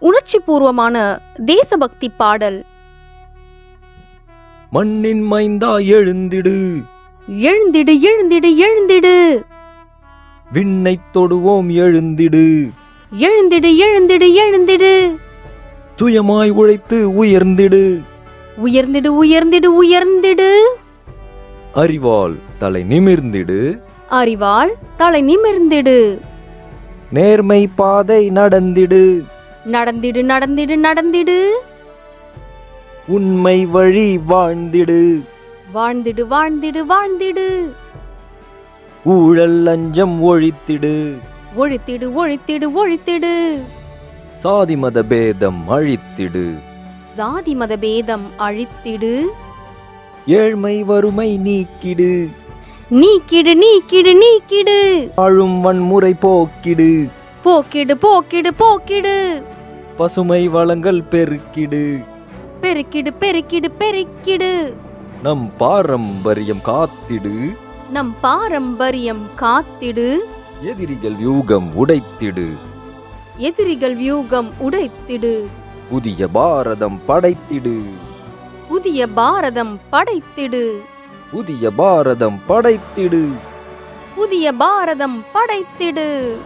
உணர்ச்சிபூர்வமான தேசபக்தி பாடல். மண்ணின் மைந்தா எழுந்திடு. எழுந்திடு எழுந்திடு எழுந்திடு. விண்ணைத் தொடுவோம் எழுந்திடு. எழுந்திடு எழுந்திடு எழுந்திடு. சுயமாய் உழைத்து உயர்ந்திடு. உயர்ந்திடு உயர்ந்திடு உயர்ந்திடு. அறிவால் தலை நிமிர்ந்திடு. அறிவால் தலை நிமிர்ந்திடு. நேர்மை பாதை நடந்திடு. நடந்திடு நடந்திடு நடந்திடு. உண்மை வழி வாழ்ந்திடு. வாழ்ந்திடு வாழ்ந்திடு வாழ்ந்திடு. ஊழல் லஞ்சம் ஒழித்திடு. ஒழித்திடு ஒழித்திடு ஒழித்திடு. சாதி மத பேதம் அழித்திடு. சாதி மத பேதம் அழித்திடு. ஏழ்மை வறுமை நீக்கிடு. நீக்கிடு நீக்கிடு நீக்கிடு. ஆளும் வன்முறை போக்கிடு. போக்கிடு போக்கிடு போக்கிடு. பசுமை வளங்கள் பெருக்கிடு. பெருக்கிடு பெருக்கிடு பெருக்கிடு. நம் பாரம்பரியம் காத்திடு. நம் பாரம்பரியம் காத்திடு. எதிரிகள் யூகம் உடைத்திடு. எதிரிகள் வியூகம் உடைத்திடு. புதிய பாரதம் படைத்திடு. புதிய பாரதம் படைத்திடு. புதிய பாரதம் படைத்திடு. புதிய பாரதம் படைத்திடு.